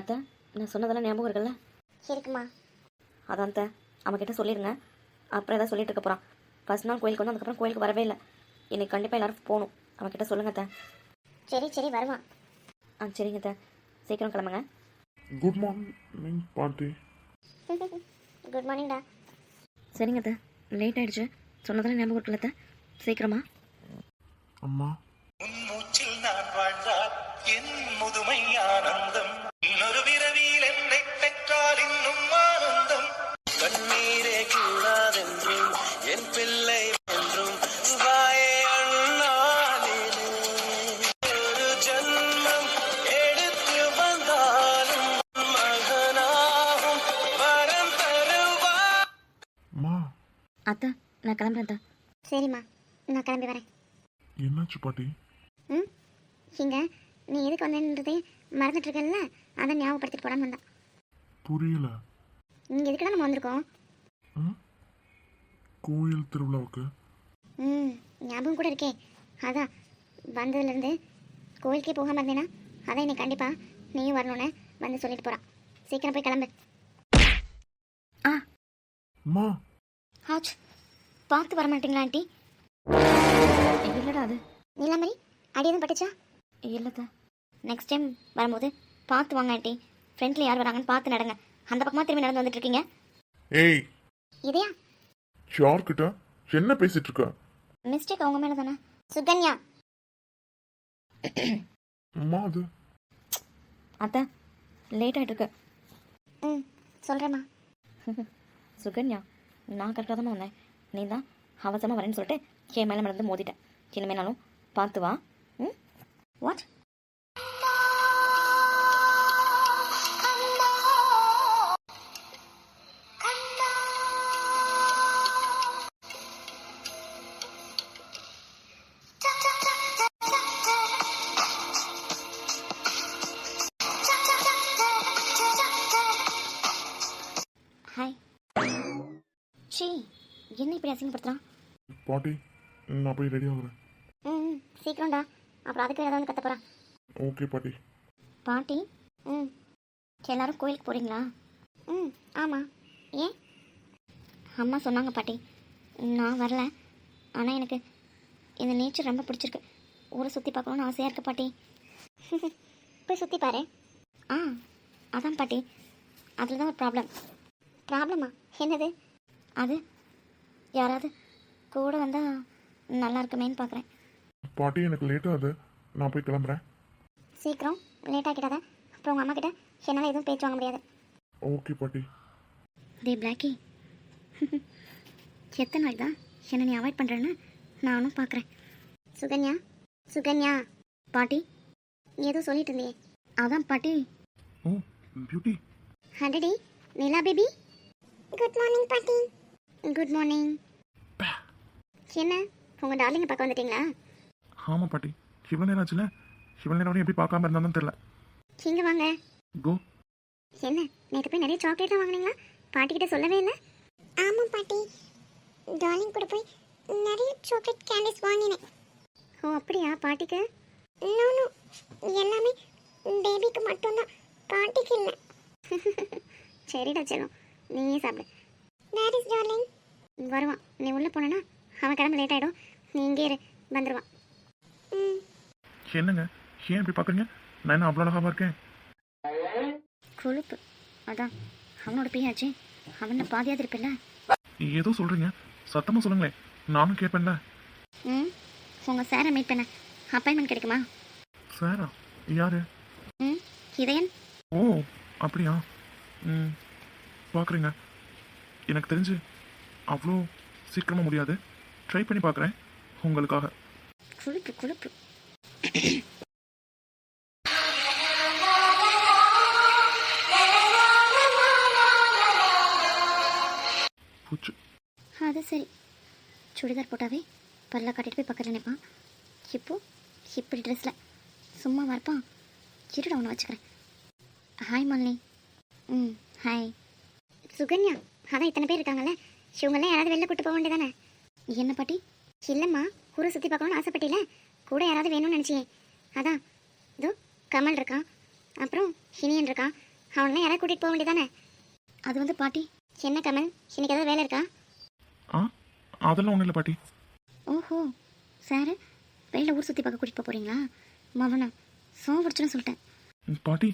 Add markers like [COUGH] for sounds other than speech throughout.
அத்தை நான் சொன்னதெல்லாம் ஞாபகம் இருக்குல்ல? இருக்குமா. அதான் அத்தை அவன்கிட்ட சொல்லிடுங்க அப்புறம் ஏதாவது சொல்லிட்டு இருக்க போகிறான் ஃபர்ஸ்ட் நாள் கோயிலுக்கு வந்து அதுக்கப்புறம் கோயிலுக்கு வரவே இல்லை. இன்னைக்கு கண்டிப்பாக எல்லாரும் போகணும். அவன்கிட்ட சொல்லுங்க அத்தை. சரி சரி வருவான் ஆ சரிங்க அத்தை. சீக்கிரம் கிளம்புங்க. குட் மார்னிங் பாட்டி. [LAUGHS] குட் மார்னிங்டா சரிங்க அத்தை. லேட் ஆயிடுச்சு. சொன்னதெல்லாம் ஞாபகம் இருக்குல்ல அத்தை? சீக்கிரமா. அம்மா. அத்தை நான் கிளம்புறேன் அத்தை. சரிம்மா நான் கிளம்பி வரேன். என்னாச்சு பாட்டி? ம் இங்கே நீ எதுக்கு வந்தேன்றதே மறந்துட்டு இருக்கல்ல அதை ஞாபகப்படுத்திட்டு போடாமல் வந்தான். புரியல. இங்கே எதுக்குடா நம்ம வந்திருக்கோம்? ம்? கோயில் திருவிழாவுக்கு. ம் ஞாபகம் கூட இருக்கே. அதான் வந்ததுலேருந்து கோயிலுக்கே போகாமல் இருந்தேனா அதான் இன்னைக்கு கண்டிப்பாக நீயும் வரணும்னு வந்து சொல்லிட்டு போகிறான் சீக்கிரம் போய் கிளம்பு. அம்மா ஆச் பார்த்து வர மாட்டீங்களா ஆண்டி? இல்லைடா அது. நீலாம்பரி அடி எதுவும் பட்டுச்சா? இல்லை அத்தை நெக்ஸ்ட் டைம் வரும்போது பார்த்து வாங்க ஆண்டி. ஃப்ரெண்ட்ல யார் வராங்கன்னு பார்த்து நடங்க. அந்த பக்கமாக திரும்பி நடந்து வந்துட்டு இருக்கீங்க ஏய். இதையா? யார்கிட்ட? என்ன பேசிட்டு இருக்க மிஸ்டேக் அவங்க மேலே தானே சுகன்யா. அம்மா அது. அத்தை லேட் ஆகிட்டு இருக்கு ம் சொல்கிறேம்மா சுகன்யா. நான் கரெக்டாக தானே வந்தேன். நீ தான் அவசரமாக வரேன்னு சொல்லிட்டு என் மேலே மறந்து மோதிட்டேன் இனிமேனாலும் பார்த்து வா. ம்? வாட் என்ன இப்படி அசிங்கப்படுத்துறான்? பாட்டி நான் போய் ரெடி ஆகுறேன். ம் சீக்கிரம்டா. அப்புறம் அதுக்கு ஏதாவது கத்த போகிறான் ஓகே பாட்டி. பாட்டி ம். எல்லாரும் கோயிலுக்கு போகிறீங்களா ம் ஆமாம் ஏன்? அம்மா சொன்னாங்க பாட்டி. நான் வரல. ஆனால் எனக்கு இந்த நேச்சர் ரொம்ப பிடிச்சிருக்கு. ஊரை சுற்றி பார்க்கணுன்னு ஆசையாக இருக்கு பாட்டி. [LAUGHS] போய் சுற்றி பாரு. ஆ அதான் பாட்டி. அதில் தான் ஒரு ப்ராப்ளம் ப்ராப்ளமா என்னது? அது யாராவது கூட வந்தால் நல்லா இருக்குமேன்னு பார்க்குறேன் பாட்டி எனக்கு லேட் ஆகுது. நான் போய் கிளம்புறேன். சீக்கிரம். லேட் ஆக்கிடாத. அப்புறம் உங்கள் அம்மா கிட்ட என்னால் எதுவும் பேச்சு வாங்க முடியாது. ஓகே பாட்டி. டே பிளாக்கி. எத்தனை நாள் தான் என்னை நீ அவாய்ட் பண்ணுறேன்னு நானும் பார்க்குறேன் சுகன்யா சுகன்யா. பாட்டி ஏதோ சொல்லிட்டு இருந்தியே. அதான் பாட்டி. ஓ பியூட்டி ஹண்டடி நிலா பேபி குட் மார்னிங் பாட்டி. குட் மார்னிங் என்ன? உங்கள் டார்லிங்கை பார்க்க வந்துட்டீங்களா? ஆமாம் பாட்டி. இவ்வளோ நேரம் ஆச்சுல? இவ்வளோ நேரம் எப்படி பார்க்காம இருந்தாலும் தெரில இங்கே வாங்க. கோ என்ன? நேற்று போய் நிறைய சாக்லேட்லாம் வாங்குனீங்களா? பாட்டி கிட்ட சொல்லவே இல்லை? ஆமாம் பாட்டி. டார்லிங் கூட போய் நிறைய சாக்லேட் கேண்டிஸ் வாங்கினேன். ஓ அப்படியா? பாட்டிக்கு? நோ எல்லாமே பேபிக்கு மட்டும்தான். பாட்டிக்கு இல்லை. [LAUGHS] சரிடா செல்லம். நீயே சாப்பிடு. வேர் இஸ் டார்லிங் வருவான். நீ உள்ளே போனேன்னா அவன் கிளம்ப லேட் ஆகிடும் நீ இங்கே இரு வந்துடுவான் என்னங்க? ஏன் இப்படி பார்க்குறீங்க நான் என்ன அவ்வளோ அழகாக இருக்கேன்? கொழுப்பு. அதான் அவனோட பையாச்சு. அவனை பாதியாது இருப்பில்ல ஏதோ சொல்கிறீங்க சத்தமாக சொல்லுங்களேன். நானும் கேட்பேன்ல. ம் உங்கள் சாரை மீட் பண்ண. அப்பாயின்மெண்ட் கிடைக்குமா? சாரா யாரு? ம் இதயன்? ஓ அப்படியா? ம் பார்க்குறீங்க எனக்கு தெரிஞ்சு அவ்வளோ சீக்கிரமாக முடியாது. ட்ரை பண்ணி பார்க்குறேன் உங்களுக்காக. கொழுப்பு கொழுப்பு பூச்சு. அது சரி. சுடிதார் போட்டாவே பல்ல கட்டிட்டு போய் பக்கத்தில் நினைப்பான் இப்போ இப்படி ட்ரெஸ்ஸில் சும்மா இருப்பான் இருடா ஒன்று வச்சுக்கிறேன். ஹாய் மல்லி. ம் ஹாய் சுகன்யா அதான் இத்தனை பேர் இருக்காங்கல்ல? இவங்கெல்லாம் யாராவது வெளில கூட்டு போக வேண்டியதானே? என்ன பாட்டி? இல்லைம்மா ஊரை சுற்றி பார்க்கணும்னு ஆசைப்பட்டில? கூட யாராவது வேணும்னு நினச்சியே அதான் இதோ கமல் இருக்கான். அப்புறம் ஹினியன் இருக்கான். அவனை யாராவது கூட்டிகிட்டு போக வேண்டியதானே? அது வந்து பாட்டி என்ன கமல்? இன்னைக்கு ஏதாவது வேலை இருக்கா? ஆ அதெல்லாம் ஒன்றும் இல்லை பாட்டி. ஓஹோ சார் வெளியில் ஊர் சுற்றி பார்க்க கூட்டிகிட்டு போக போகிறீங்களா மவனா சோவடிச்சுன்னு சொல்லிட்டேன். பாட்டி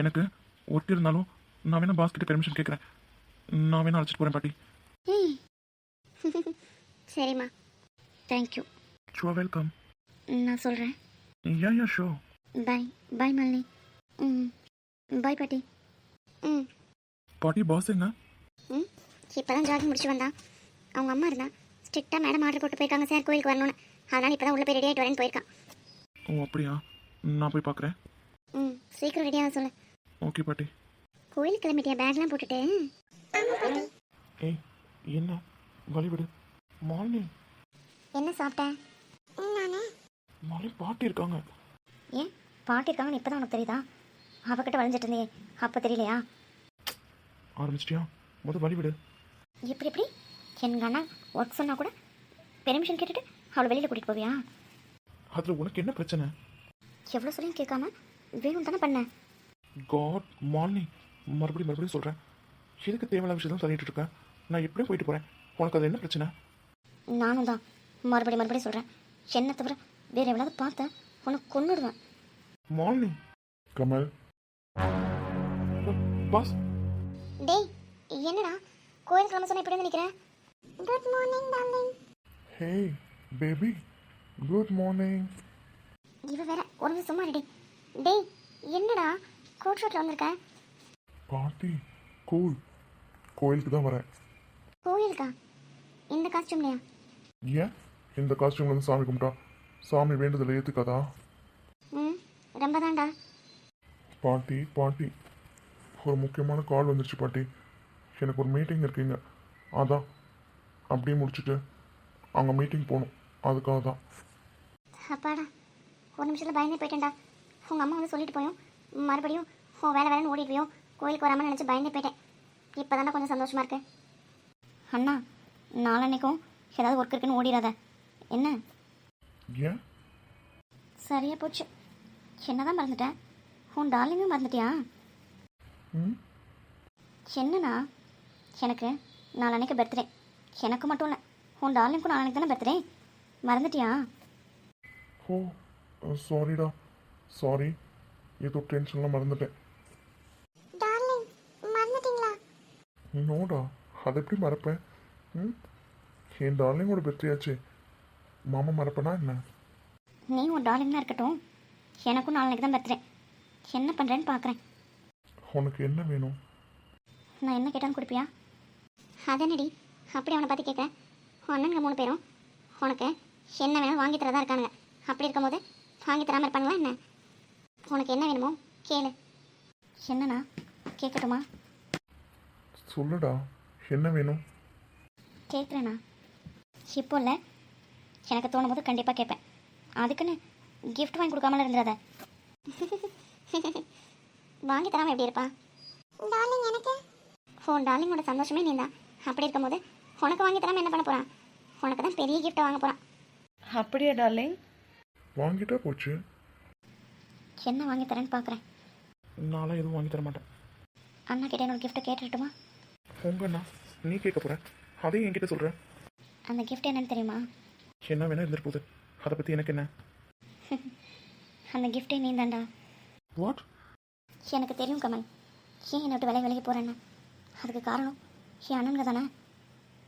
எனக்கு ஒர்க் இருந்தாலும் நான் வேணா பாஸ் கிட்ட பெர்மிஷன் கேட்குறேன் நான் வேணா அழைச்சிட்டு போகிறேன் பாட்டி. சரிம்மா. தேங்க்யூ ஷோ வெல்கம் நான் சொல்கிறேன் யா யா ஷோ பாய் பாய் மாலினி ம் பாய் பாட்டி. ம் பாட்டி பாஸ் எங்க ம் இப்போ தான் ஜாகிங் முடிச்சு வந்தான். அவங்க அம்மா இருந்தா ஸ்ட்ரிக்டாக மேடம் ஆர்டர் போட்டு போயிருக்காங்க சார் கோயிலுக்கு வரணும்னு. அதனால் இப்போ தான் உள்ளே போய் ரெடி ஆகிட்டு வரேன்னு போயிருக்கான். ஓ அப்படியா? நான் போய் பார்க்குறேன் ம் சீக்கிரம் ரெடியாக சொல்லு. ஓகே பாட்டி. கோயிலுக்கு கிளம்பிட்டியா? பேக்லாம் போட்டுட்டு. ஏய் என்ன? வழிவிடு மாலினி. என்ன சாப்பிட்டேன் நானே. மாலினி பாட்டி இருக்காங்க. ஏன்? பாட்டி இருக்காங்கன்னு இப்போ தான் உனக்கு தெரியுதா? அவகிட்ட வளைஞ்சிட்டு இருந்தே அப்போ தெரியலையா? ஆரம்பிச்சிட்டியா? முத வழிவிடு எப்படி எப்படி? எங்கள் அண்ணா ஒர்க் சொன்னால் கூட பெர்மிஷன் கேட்டுட்டு அவளை வெளியில் கூட்டிகிட்டு போவியா? அதில் உனக்கு என்ன பிரச்சனை? எவ்வளோ சொல்லியும் கேட்காம வேணும் தானே பண்ணேன் காட் மாலினி மறுபடியும் மறுபடியும் சொல்கிறேன் எதுக்கு தேவையில்லாத விஷயம் தான் சொல்லிட்டு இருக்கேன் நான் எப்படியும் போயிட்டு போகிறேன் உனக்கு அது என்ன பிரச்சனை? நானும் தான். மறுபடியும் மறுபடியும் சொல்கிறேன் என்ன தவிர வேற எவ்வளவு பார்த்தேன் உனக்கு கொன்னுடுவேன். மாலினி. கமல். பாஸ். டேய் என்னடா? கோயில் கிளம்ப சொன்ன இப்படி நினைக்கிறேன் good morning darling hey baby good morning இவ வேற ஒரு நிமிஷம் சும்மா ரெடி டேய் என்னடா? கோட் ஷர்ட்ல வந்திருக்க? பாட்டி கூல் கோயிலுக்கு தான் வரேன். கோயிலுக்கா? இந்த காஸ்டியூம்லையா ஏன்? இந்த காஸ்டியூம்ல வந்து சாமி கும்பிட்டா? சாமி வேண்டுதலை ஏற்றுக்காதா ம் ரொம்ப தான்டா பாட்டி பாட்டி. ஒரு முக்கியமான கால் வந்துருச்சு பாட்டி. எனக்கு ஒரு மீட்டிங் இருக்குங்க. அதான். அப்படியே முடிச்சுட்டு அங்கே மீட்டிங் போகணும். அதுக்காக தான். அப்பாடா ஒரு நிமிஷத்தில் பயந்தே போயிட்டேன்டா. உங்கள் அம்மா வந்து சொல்லிட்டு போயும். மறுபடியும் உன் வேலை வேலைன்னு ஓடிட்டு போயும். கோயிலுக்கு வராமல் நினச்சி பயந்தே போயிட்டேன். இப்போ தானே கொஞ்சம் சந்தோஷமா இருக்கு. அண்ணா நாளன்னைக்கும் ஏதாவது ஒர்க் இருக்குன்னு ஓடிடாத என்ன? ஏன்? சரியா போச்சு. என்னதான் மறந்துட்டேன் உன் டார்லிங்கும் மறந்துட்டியா? ம்? என்னண்ணா? எனக்கு நாளன்னைக்கு பர்த்டே எனக்கு மட்டும் இல்லை உன் டார்லிங்க்கும் நாளன்னைக்கு தானே பர்த்டே மறந்துட்டியா? ஓ சாரிடா சாரி ஏதோ டென்ஷன்லாம் மறந்துட்டேன். டார்லிங் மறந்துட்டீங்களா? நோடா அதை எப்படி மறப்பேன்? ம்? என் டார்லிங்கோட பர்த்டே மாமா மறப்பேனா என்ன? நீ உன் டார்லிங் தான் இருக்கட்டும். எனக்கும் நாளைக்கு தான் பர்த்டே என்ன பண்ணுறேன்னு பார்க்குறேன் உனக்கு என்ன வேணும்? நான் என்ன கேட்டாலும் கொடுப்பியா? அதனடி அப்படி அவனை பார்த்து கேட்குறேன் உன் அண்ணனுங்க மூணு பேரும். உனக்கு என்ன வேணும் வாங்கி தரதா இருக்கானுங்க. அப்படி இருக்கும்போது வாங்கி தராமல் இருப்பாங்களா என்ன? உனக்கு என்ன வேணுமோ கேளு. என்னண்ணா? கேட்கட்டுமா? சொல்லுடா. என்ன வேணும்? கேட்குறேண்ணா இப்போ இல்லை. எனக்கு தோணும் போது கண்டிப்பாக கேட்பேன் அதுக்குன்னு gift வாங்கி கொடுக்காமல இருந்துடாத. [LAUGHS] வாங்கி தராமல் எப்படி இருப்பான் டார்லிங் எனக்கு? ஃபோன் டார்லிங்கோட சந்தோஷமே நீ தான். அப்படி இருக்கும்போது உனக்கு வாங்கி தராமல் என்ன பண்ண போகிறான் உனக்கு தான் பெரிய கிஃப்ட்டை வாங்க போகிறான் அப்படியா டார்லிங் வாங்கிட்டா போச்சு. என்ன வாங்கி தரேன்னு பார்க்குறேன் நான்லாம் எதுவும் வாங்கி தர மாட்டேன் அண்ணா கிட்ட என்னோட கிஃப்ட்டை கேட்டுட்டுமா? உங்கண்ணா நீ கேட்க போற. அதையும் என்கிட்ட சொல்ற. அந்த gift என்னன்னு தெரியுமா? என்ன வேணா இருந்துட்டு போகுது. அதை பற்றி எனக்கு என்ன? [LAUGHS] அந்த கிஃப்ட்டே நீ தான்டா வாட் எனக்கு தெரியும் கமல். ஏன் என்னை விட்டு விலை விலகி போகிறேன்னு அதுக்கு காரணம் என் அண்ணனுங்க தானே?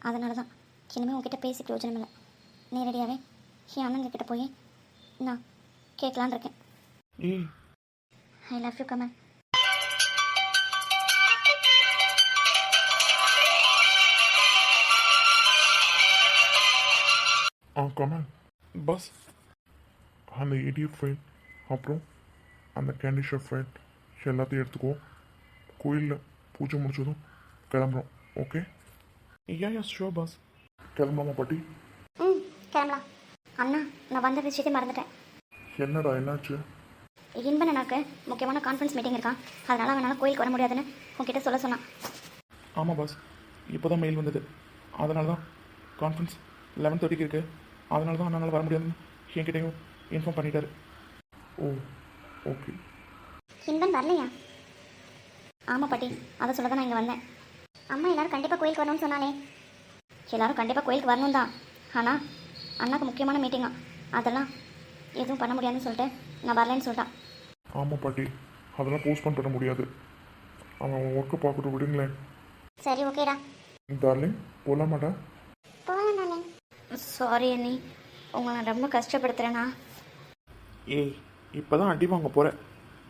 அதனால தான் இனிமேல் உங்ககிட்ட பேசி பிரயோஜனம் இல்லை. நேரடியாகவே என் அண்ணங்க கிட்ட போய் நான் கேட்கலான்னு இருக்கேன். ஏய். I love you Kamal. Ah Kamal bus அந்த ஏடிஎஃப் ஃபைல் அப்புறம் அந்த கேண்டி ஷாப் ஃபைல் எல்லாத்தையும் எடுத்துக்கோ கோயிலில் பூஜை முடிச்சதும் கிளம்புறோம் ஓகே யா யா ஷோ பாஸ் கிளம்பலாமா பாட்டி ம் கிளம்பலாம். அண்ணா நான் வந்த விஷயத்தை மறந்துட்டேன். என்னடா என்னாச்சு? இன்பன் எனக்கு முக்கியமான கான்ஃபரன்ஸ் மீட்டிங் இருக்கான். அதனால் அவனால் கோயிலுக்கு வர முடியாதுன்னு உங்ககிட்ட சொல்ல சொன்னான். ஆமாம் பாஸ் இப்போ தான் மெயில் வந்தது. அதனால தான் கான்ஃபரன்ஸ் லெவன் தேர்ட்டிக்கு இருக்குது அதனால தான் அதனால் வர முடியாதுன்னு என்கிட்டயும் இன்ஃபார்ம் பண்ணிட்டாரு. ஓ ஓகே இன்பன் வரலையா? ஆமாம் பாட்டி அதை சொல்ல தான் நான் இங்கே வந்தேன். அம்மா எல்லாரும் கண்டிப்பாக கோயிலுக்கு வரணும்னு சொன்னாலே. எல்லாரும் கண்டிப்பாக கோயிலுக்கு வரணும் தான். ஆனால் அண்ணாக்கு முக்கியமான மீட்டிங்கா அதெல்லாம் எதுவும் பண்ண முடியாதுன்னு சொல்லிட்டு நான் வரலைன்னு சொல்லிட்டான். ஆமாம் பாட்டி அதெல்லாம் போஸ்ட்போன் பண்ண முடியாது. அவன் ஒர்க்கை பார்க்கட்டும் விடுங்களேன். சரி ஓகேடா டார்லிங் போகலாமாடா சாரி அண்ணி. உங்களை நான் ரொம்ப கஷ்டப்படுத்துகிறேண்ணா ஏய் இப்போ தான் அடி வாங்க போகிறேன்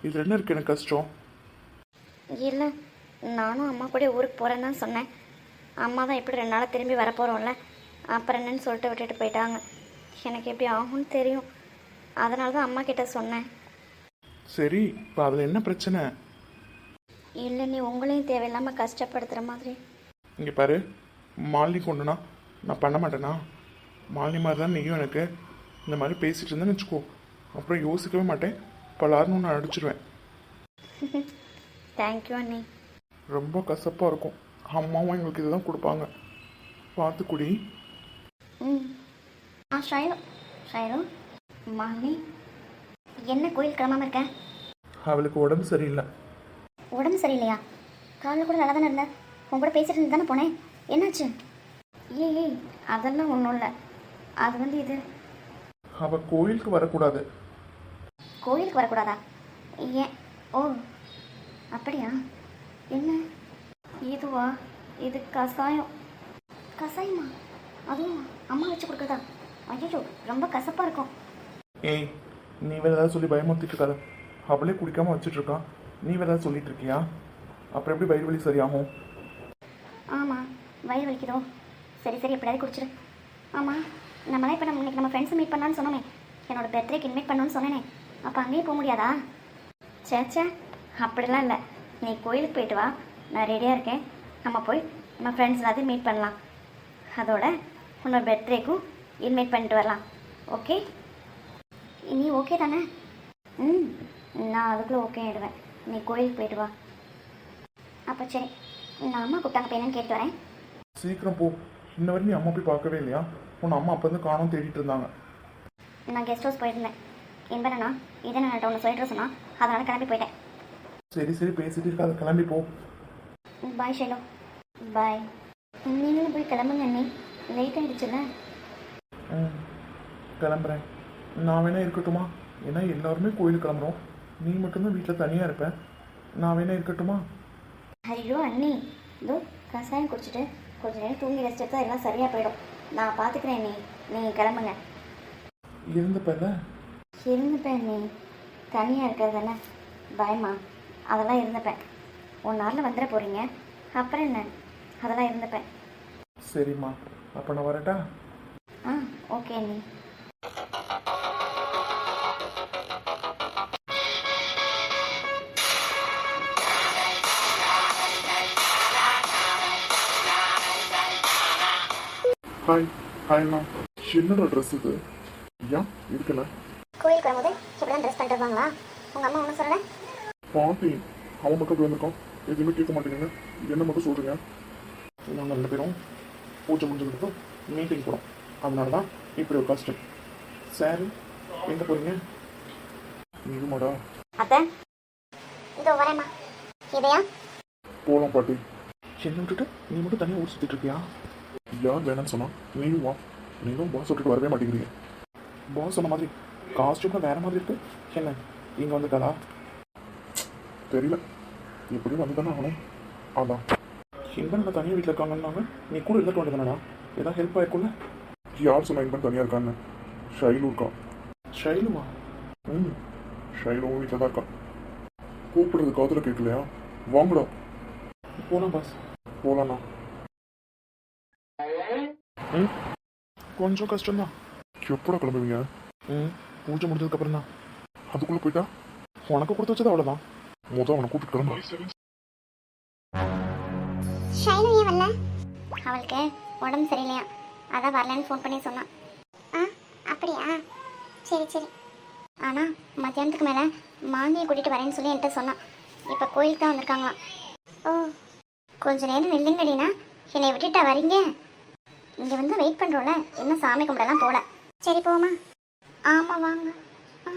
இதில் என்ன இருக்குது எனக்கு கஷ்டம்? இல்லை நானும் அம்மா கூட ஊருக்கு போகிறேன்னு தான் சொன்னேன். அம்மா தான் எப்படி ரெண்டு நாளாக திரும்பி வரப்போகிறோம்ல அப்புறம் என்னன்னு சொல்லிட்டு விட்டுட்டு போயிட்டாங்க. எனக்கு எப்படி ஆகும்னு தெரியும். அதனால தான் அம்மா கிட்ட சொன்னேன். சரி இப்போ அதில் என்ன பிரச்சனை? இல்லை நீ உங்களையும் தேவையில்லாமல் கஷ்டப்படுத்துகிற மாதிரி. இங்கே பாரு மாலினி கொண்டுனா நான் பண்ண மாட்டேனா? மாலினி மாதிரி தான் நீயும் எனக்கு இந்த மாதிரி பேசிகிட்டு இருந்தேன்னு வச்சுக்கோ. அப்புறம் யோசிக்கவே மாட்டேன். பலாருன்னு நான் அடிச்சிருவேன். தேங்க்யூ அண்ணி. ரொம்ப கசப்பாக இருக்கும். அம்மாவும் எங்களுக்கு இதுதான் கொடுப்பாங்க. பார்த்து குடி. ம். ஆ ஷைலு. ஷைலு. மாமி என்ன கோயில் கிளம்பாம இருக்க? அவளுக்கு உடம்பு சரியில்லை. உடம்பு சரியில்லையா? காலையில் கூட நல்லா தானே இருந்தேன் உன் கூட பேசிட்டு இருந்து தானே போனேன். என்னாச்சு? ஏய் ஏய் அதெல்லாம் ஒன்றும் இல்லை. அது வந்து இது. அவள் கோயிலுக்கு வரக்கூடாது. கோயிலுக்கு வரக்கூடாதா? ஏன்? ஓ அப்படியா? என்ன? இதுவா இது கசாயம். கசாயமா? அதுவும் அம்மா வச்சு கொடுக்குறதா? ஐயோ ரொம்ப கசப்பாக இருக்கும். ஏய் நீ வேறு ஏதாவது சொல்லி பயமுறுத்திட்டு இருக்காத. அவளே குடிக்காம வச்சுட்டு இருக்கான் நீ வேறு ஏதாவது சொல்லிட்டு இருக்கியா? அப்புறம் எப்படி வயிறு வலி சரியாகும்? ஆமாம் வயிறு வலிக்குதோ? சரி சரி எப்படியாவது குடிச்சிரு. ஆமாம் நம்மளாம் இப்போ நம்ம இன்னைக்கு நம்ம ஃப்ரெண்ட்ஸை மீட் பண்ணலான்னு சொன்னோமே. என்னோட பர்த்டேக்கு இன்வைட் பண்ணணும்னு சொன்னேனே. அப்போ அங்கேயே போக முடியாதா? சேச்சே அப்படிலாம் இல்லை. நீ கோயிலுக்கு போயிட்டு வா. நான் ரெடியாக இருக்கேன். நம்ம போய் நம்ம ஃப்ரெண்ட்ஸ் எல்லாத்தையும் மீட் பண்ணலாம். அதோட உன்னோட பர்த்டேக்கும் இன்வைட் பண்ணிட்டு வரலாம். ஓகே நீ ஓகே தானே? ம் நான் அதுக்குள்ளே ஓகே ஆகிடுவேன் நீ கோயிலுக்கு போயிட்டு வா. அப்போ சரி நான் அம்மா கூப்பிட்டாங்க இப்போ என்னன்னு கேட்டு வரேன். சீக்கிரம் போ. இன்ன வரையும் நீ அம்மா போய் பார்க்கவே இல்லையா? உன் அம்மா அப்போ இருந்து காணும் தேடிட்டு இருந்தாங்க. நான் கெஸ்ட் ஹவுஸ் போயிருந்தேன். என்பனா இதை நான் ஒன்று சொல்லிட்டு சொன்னா அதனால கிளம்பி போயிட்டேன். சரி சரி பேசிட்டு இருக்காத. கிளம்பி போ. பாய் ஷைலோ பாய் நீங்களும் போய் கிளம்புங்க அண்ணி. லேட் ஆயிடுச்சுல்ல? ம் கிளம்புறேன். நான் வேணா இருக்கட்டுமா? ஏன்னா எல்லாருமே கோயிலுக்கு கிளம்புறோம். நீ மட்டும்தான் வீட்டில் தனியாக இருப்பேன் நான் வேணா இருக்கட்டுமா? ஐயோ அண்ணி. இதோ கசாயம் குடிச்சிட்டு கொஞ்ச நேரம் தூங்கி ரெஸ்ட் எடுத்தா எல்லாம் சரியாக போயிடும். நான் பார்த்துக்கிறேன் நீ நீங்கள் கிளம்புங்க. இருந்தப்பல இருந்துப்பேன் நீ. தனியாக இருக்கிறது தானே? பயமா? அதெல்லாம் இருந்துப்பேன். ஒன் ஹவரில் வந்துட போகிறீங்க அப்புறம் என்ன? அதெல்லாம் இருந்துப்பேன். சரிம்மா. அப்போ நான் வரட்டா? ஆ ஓகே நீ. ஹாய் ஹாய் அண்ணா என்னோட ட்ரெஸ் இது? ஏன் இருக்குண்ணே கோயிலுக்கு வரும்போது இப்படி தான் ட்ரெஸ் பண்ணிட்டு வருவாங்களா உங்கள் அம்மா ஒன்றும் சொல்லலை? பாட்டி அவன் மட்டும் இப்படி வந்திருக்கான். எதுவுமே கேட்க மாட்டேங்குங்க என்ன மட்டும் சொல்கிறீங்க நாங்கள் ரெண்டு பேரும் பூஜை முடிஞ்சதுக்கு மீட்டிங் போகிறோம் அதனால தான் இப்படி ஒரு காஸ்டியூம் சாரி எங்கே போகிறீங்க நீருமாடா அத்தை இதோ வரேம்மா. இதையா? போகலாம் பாட்டி. என்ன விட்டுட்டு நீ மட்டும் தனியாக ஊர் சுற்றிட்டு இருக்கியா? யார் வேணாம்னு சொன்னா. நீயும் வா. நீங்களும் பாஸ் விட்டுட்டு வரவே மாட்டேங்கிறீங்க. பாஸ் சொன்ன மாதிரி காஸ்டியூம்ல வேற மாதிரி இருக்கு. என்ன? இங்கே வந்துட்டாளா? தெரியல. எப்படியும் வந்து தானே ஆகணும். அதான். இன்பன் நான் தனியாக வீட்டில் இருக்காங்கன்னாங்க நீ கூட இருந்துட்டு வேண்டியதானடா ஏதாவது ஹெல்ப் ஆயிருக்கும்ல? யார் சொன்னா இன்பன் தனியாக இருக்கான்னு? ஷைலு இருக்கான் ஷைலுவா? ம். ஷைலும் வீட்டில் தான் இருக்கான் கூப்பிடுறது காதில் கேட்கலையா? வாங்கடா. போலாம் பாஸ் போலாண்ணா ம்? கொஞ்சம் கஷ்டம்தான். எப்படா கிளம்புவீங்க? ம் பூஜை முடிஞ்சதுக்கப்புறம் தான் அதுக்குள்ளே போயிட்டா? உனக்கு கொடுத்து வச்சது அவ்வளோதான் மொதல் அவனை கூப்பிட்டு கிளம்பு. ஷைனு ஏன் வரல? அவளுக்கு உடம்பு சரியில்லையா? அதான் வரலன்னு ஃபோன் பண்ணி சொன்னான். ஆ அப்படியா? சரி சரி. ஆனால் மத்தியானத்துக்கு மேலே மாமியை கூட்டிகிட்டு வரேன்னு சொல்லி என்கிட்ட சொன்னான். இப்போ கோயிலுக்கு தான் வந்திருக்காங்களாம். ஓ கொஞ்ச நேரம் நில்லுங்கடினா என்னை விட்டுட்டா வரீங்க? இங்கே வந்து வெயிட் பண்ணுறோம்ல இன்னும் சாமி கும்பிடலாம் போகல சரி போமா ஆமாம் வாங்க. ஆ.